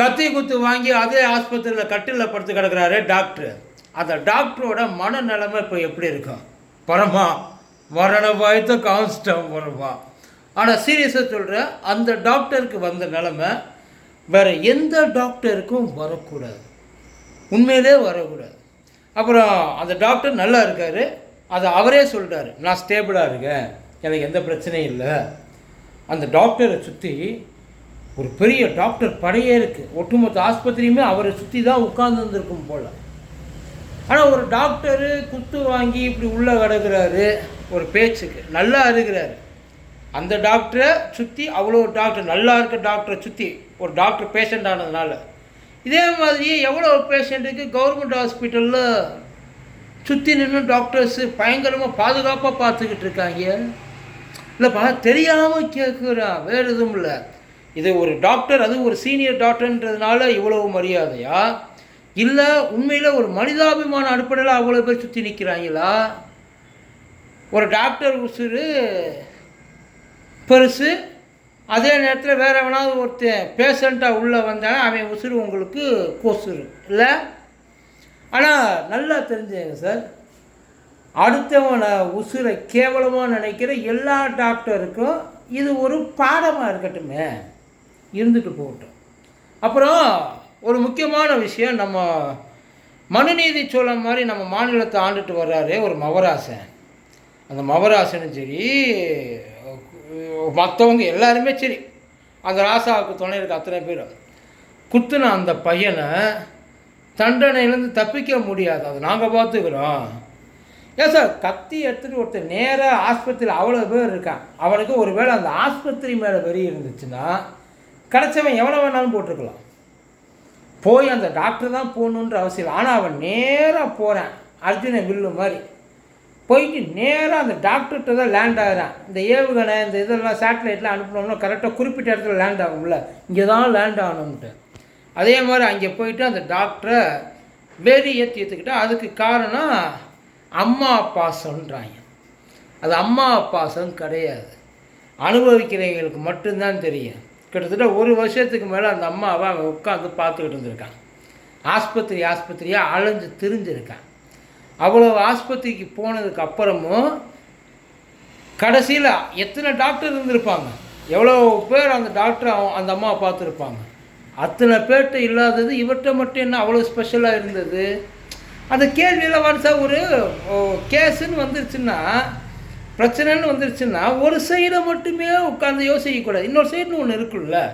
கத்தி குத்து வாங்கி அதே ஆஸ்பத்திரியில் கட்டிலில் படுத்து கிடக்கிறாரு டாக்டர். அந்த டாக்டரோட மனநிலைமை இப்போ எப்படி இருக்கும் பரமா மரண வாய்த்த கான்ஸ்டம் பரமா. ஆனால் சீரியஸாக சொல்கிற அந்த டாக்டருக்கு வந்த நிலமை வேறு எந்த டாக்டருக்கும் வரக்கூடாது. உண்மையிலே வரக்கூடாது. அப்புறம் அந்த டாக்டர் நல்லா இருக்கார். அதை அவரே சொல்கிறாரு நான் ஸ்டேபிளாக இருக்கேன். எனக்கு எந்த பிரச்சனையும் இல்லை. அந்த டாக்டரை சுற்றி ஒரு பெரிய டாக்டர் படையே இருக்குது ஒட்டுமொத்த ஆஸ்பத்திரியுமே அவரை சுற்றி தான் உட்கார்ந்துருந்துருக்கும் போல். ஆனால் ஒரு டாக்டரு குத்து வாங்கி இப்படி உள்ளே கிடக்குறாரு ஒரு பேச்சுக்கு. நல்லா இருக்கிறாரு. அந்த டாக்டரை சுற்றி அவ்வளோ டாக்டர் நல்லா இருக்க டாக்டரை சுற்றி ஒரு டாக்டர் பேஷண்ட் ஆனதுனால. இதே மாதிரியே எவ்வளோ பேஷண்ட்டுக்கு கவர்மெண்ட் ஹாஸ்பிட்டலில் சுற்றி நின்று டாக்டர்ஸு பயங்கரமாக பாதுகாப்பாக பார்த்துக்கிட்டு இருக்காங்க. இல்லைப்பா தெரியாமல் கேட்குறான் வேறு எதுவும் இல்லை. இது ஒரு டாக்டர் அது ஒரு சீனியர் டாக்டர்ன்றதுனால இவ்வளவு மரியாதையா? இல்லை உண்மையில் ஒரு மனிதாபிமான அடிப்படையில் அவ்வளோ பேர் சுற்றி நிற்கிறாங்களா ஒரு டாக்டர் உசுறு பெருசு அதே நேரத்தில் வேறு எவனாவது ஒருத்தன் பேஷண்ட்டாக உள்ளே வந்தானா அவன் உசுறு உங்களுக்கு கொசுறு இல்லை? ஆனால் நல்லா தெரிஞ்சுங்க சார் அடுத்தவனை உசுரை கேவலமாக நினைக்கிற எல்லா டாக்டருக்கும் இது ஒரு பாடமாக இருக்கட்டுமே. இருந்துட்டு போகட்டும். அப்புறம் ஒரு முக்கியமான விஷயம் நம்ம மனுநீதி சோழன் மாதிரி நம்ம மாநிலத்தை ஆண்டுட்டு வர்றாரு ஒரு மவராசன். அந்த மவராசனும் சரி மற்றவங்க எல்லாருமே சரி. அந்த ராசாவுக்கு துணை இருக்க அத்தனை பேரும். குத்துன அந்த பையனை தண்டனையிலேருந்து தப்பிக்க முடியாது. அது நாங்கள் பார்த்துக்கிறோம். ஏன் சார்? கத்தி எடுத்துகிட்டு ஒருத்தர் நேராக ஆஸ்பத்திரியில் அவ்வளோ பேர் இருக்கான். அவனுக்கு ஒரு வேளை அந்த ஆஸ்பத்திரி மேலே வெறி இருந்துச்சுன்னா கிடச்சவன் எவ்வளோ வேணாலும் போட்டிருக்கலாம் போய் அந்த டாக்டர் தான் போகணுன்ற அவசியம் இல்லை. ஆனால் அவன் நேராக போகிறான் அர்ஜுன வில்லு மாதிரி. போயிட்டு நேராக அந்த டாக்டர்கிட்ட தான் லேண்ட் ஆகிறான். இந்த ஏவுகணை இந்த இதெல்லாம் சேட்டலைட்லாம் அனுப்பினோம்னா கரெக்டாக குறிப்பிட்ட இடத்துல லேண்ட் ஆகும்ல. இங்கே தான் லேண்ட் ஆகணும்ட்டு அதே மாதிரி அங்கே போயிட்டு அந்த டாக்டரை வெறி ஏற்றி ஏற்றுக்கிட்டா அதுக்கு காரணம் அம்மா பாசம்ன்றாங்க அது அம்மா பாசம் கிடையாது. அனுபவிக்கிறவங்களுக்கு மட்டும்தான் தெரியும். கிட்டத்தட்ட ஒரு வருஷத்துக்கு மேலே அந்த அம்மாவை அவன் உட்காந்து பார்த்துக்கிட்டு இருந்திருக்கான் ஆஸ்பத்திரி ஆஸ்பத்திரியாக அலைஞ்சு திரிஞ்சிருக்கான் அவ்வளோ ஆஸ்பத்திரிக்கு போனதுக்கு அப்புறமும் கடைசியில் எத்தனை டாக்டர் இருந்திருப்பாங்க? எவ்வளோ பேர் அந்த டாக்டர் அவன் அந்த அம்மாவை பார்த்துருப்பாங்க? அத்தனை பேர்கிட்ட இல்லாதது இவர்கிட்ட மட்டும் என்ன அவ்வளோ ஸ்பெஷலாக இருந்தது? அந்த கேள்வியில் வருஷா ஒரு கேஸுன்னு வந்துருச்சுன்னா பிரச்சனைன்னு வந்துருச்சுன்னா ஒரு சைடை மட்டுமே உட்காந்து யோசிக்கக்கூடாது இன்னொரு சைடுன்னு ஒன்று இருக்குல்ல.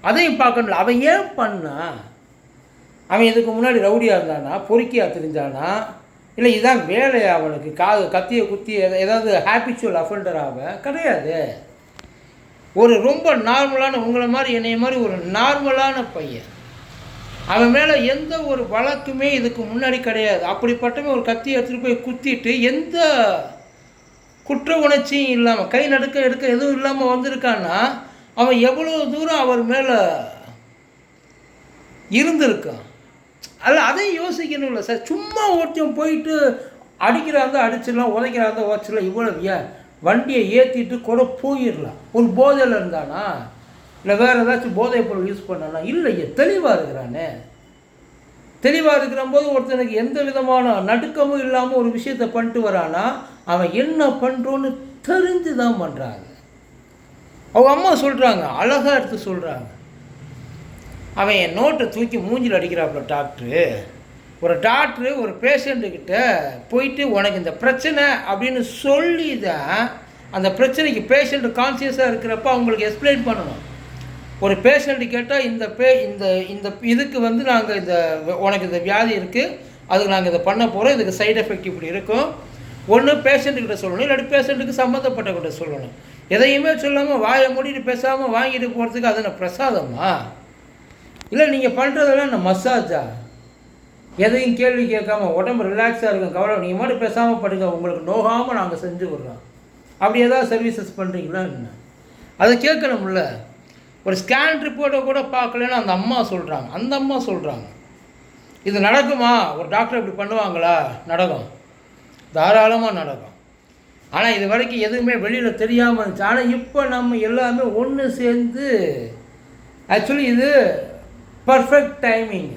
அதையும் பார்க்கணும்ல. அவன் ஏன் பண்ணா? அவன் இதுக்கு முன்னாடி ரவுடியாக இருந்தானா? பொறுக்கியாக தெரிஞ்சானா? இல்லை இதான் வேலையா அவனுக்கு? காது கத்தியை குத்தி ஏதாவது ஹாப்பிச்சுவல் அஃபெண்டர் கிடையாது. ஒரு ரொம்ப நார்மலான உங்களை மாதிரி என்னைய மாதிரி ஒரு நார்மலான பையன். அவன் மேலே எந்த ஒரு வழக்குமே இதுக்கு முன்னாடி கிடையாது. அப்படிப்பட்டவன் ஒரு கத்தியை எடுத்துகிட்டு போய் குத்திட்டு எந்த குற்ற உணர்ச்சியும் இல்லாமல் கை நடுக்க எடுக்க எதுவும் இல்லாமல் வந்திருக்கான்னா அவன் எவ்வளோ தூரம் அவர் மேலே இருந்திருக்கான்? அல்ல அதையும் யோசிக்கணும்ல சார். சும்மா ஒருத்தன் போயிட்டு அடிக்கிறாங்க அடிச்சிடலாம் உதைக்கிறாங்க உதச்சிடலாம் இவ்வளவு ஏன்? வண்டியை ஏற்றிட்டு கூட போயிடலாம். ஒரு போதையில் இருந்தானா? இல்லை வேறு ஏதாச்சும் போதைப் பொருள் யூஸ் பண்ணானா? இல்லையே தெளிவாக இருக்கிறானே. தெளிவாக இருக்கிற போது ஒருத்தனுக்கு எந்த விதமான நடுக்கமும் இல்லாமல் ஒரு விஷயத்தை பண்ணிட்டு வரானா? அவன் என்ன பண்ணுறோன்னு தெரிஞ்சு தான் பண்ணுறாங்க அவங்க அம்மா சொல்கிறாங்க அழகாக எடுத்து சொல்கிறாங்க அவன் என் நோட்டை தூக்கி மூஞ்சில் அடிக்கிறாப்புல டாக்டரு ஒரு டாக்டரு ஒரு பேஷண்ட்டுக்கிட்ட போயிட்டு உனக்கு இந்த பிரச்சனை அப்படின்னு சொல்லி தான் அந்த பிரச்சனைக்கு பேஷண்ட் கான்சியஸாக இருக்கிறப்ப அவங்களுக்கு எக்ஸ்பிளைன் பண்ணணும். ஒரு பேஷண்ட்டு கேட்டால் இந்த பே இந்த இந்த இதுக்கு வந்து நாங்கள் இந்த உனக்கு இந்த வியாதி இருக்குது அதுக்கு நாங்கள் இதை பண்ண போகிறோம் இதுக்கு சைடு எஃபெக்ட் இப்படி இருக்கும். ஒன்று பேஷண்ட்டுக்கிட்ட சொல்லணும் இல்லாட்டி பேஷண்ட்டுக்கு சம்மந்தப்பட்டவங்கிட்ட சொல்லணும். எதையுமே சொல்லாமல் வாயை மூடிட்டு பேசாமல் வாங்கிட்டு போகிறதுக்கு அது என்ன பிரசாதமா? இல்லை நீங்கள் பண்ணுறதெல்லாம் என்ன மசாஜா? எதையும் கேள்வி கேட்காம உடம்பு ரிலாக்ஸாக இருக்கும் கவலை நீங்கள் மட்டும் பேசாமல் படுங்க உங்களுக்கு நோகாமல் நாங்கள் செஞ்சு விட்றோம். அப்படி ஏதாவது சர்வீசஸ் பண்ணுறீங்களா என்ன? அதை கேட்கணும்ல. ஒரு ஸ்கேன் ரிப்போர்ட்டை கூட பார்க்கலன்னு அந்த அம்மா சொல்கிறாங்க அந்த அம்மா சொல்கிறாங்க இது நடக்குமா? ஒரு டாக்டர் இப்படி பண்ணுவாங்களா? நடக்கும். தாராளமாக நடக்கும். ஆனால் இது வரைக்கும் எதுவுமே வெளியில் தெரியாமல் இருந்துச்சு. ஆனால் இப்போ நம்ம எல்லாமே ஒன்று சேர்ந்து ஆக்சுவலி இது பர்ஃபெக்ட் டைமிங்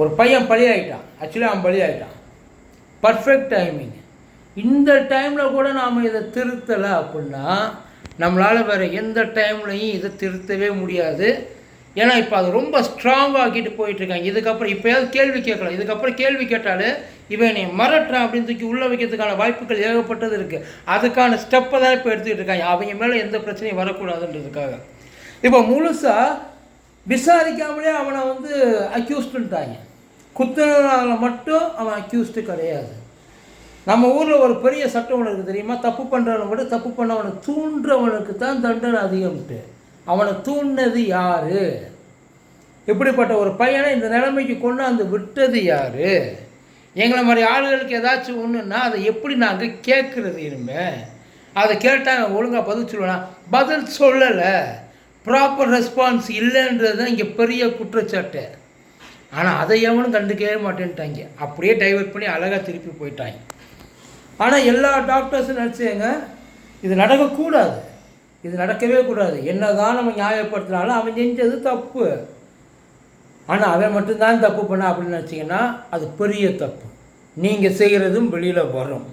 ஒரு பையன் பலி ஆகிட்டான் ஆக்சுவலி அவன் பலி ஆகிட்டான் பர்ஃபெக்ட் டைமிங் இந்த டைமில் கூட நாம் இதை திருத்தலை அப்படின்னா நம்மளால் வேறு எந்த டைம்லையும் இதை திருத்தவே முடியாது. ஏன்னா இப்போ அது ரொம்ப ஸ்ட்ராங்காகிட்டு போயிட்டுருக்காங்க இதுக்கப்புறம் இப்போயாவது கேள்வி கேட்கலாம். இதுக்கப்புறம் கேள்வி கேட்டாலே இவன் நீ மிரட்டுறான் அப்படின்னு தூக்கி உள்ளே வைக்கிறதுக்கான வாய்ப்புகள் ஏகப்பட்டது இருக்குது அதுக்கான ஸ்டெப்பை தான் இப்போ எடுத்துக்கிட்டு இருக்காங்க. அவங்க மேலே எந்த பிரச்சனையும் வரக்கூடாதுன்றதுக்காக. இப்போ முழுசாக விசாரிக்காமலே அவனை வந்து அக்யூஸ்டுன்ட்டாங்க குத்துனால மட்டும் அவன் அக்யூஸ்டு கிடையாது. நம்ம ஊரில் ஒரு பெரிய சட்டம் ஒன்று இருக்குது தெரியுமா? தப்பு பண்ணுறவனை விட தப்பு பண்ணவனை தூண்டுறவனுக்கு தான் தண்டனை அதிகம்ட்டு. அவனை தூண்டினது யார்? இப்படிப்பட்ட ஒரு பையனை இந்த நிலைமைக்கு கொண்டாந்து விட்டது யார்? எங்களை மாதிரி ஆளுகளுக்கு ஏதாச்சும் ஒன்றுன்னா அதை எப்படி நாங்கள் கேட்குறது இனிமே? அதை கேட்டால் ஒழுங்காக பதில் சொல்லுவேன்னா பதில் சொல்லலை. ப்ராப்பர் ரெஸ்பான்ஸ் இல்லைன்றது தான் இங்கே பெரிய குற்றச்சாட்டு. ஆனால் அதை எவனும் கண்டுக்கவே மாட்டேன்ட்டாங்க. அப்படியே டைவர்ட் பண்ணி அழகாக திருப்பி போயிட்டாங்க. ஆனால் எல்லா டாக்டர்ஸும் நினச்சேங்க இது நடக்கக்கூடாது. இது நடக்கவே கூடாது. என்னதான் நம்ம நியாயப்படுத்தினாலும் அவன் செஞ்சது தப்பு. ஆனால் அவன் மட்டும்தான் தப்பு பண்ண அப்படின்னு நினச்சிங்கன்னா அது பெரிய தப்பு. நீங்கள் செய்கிறதும் வெளியில் வரும்.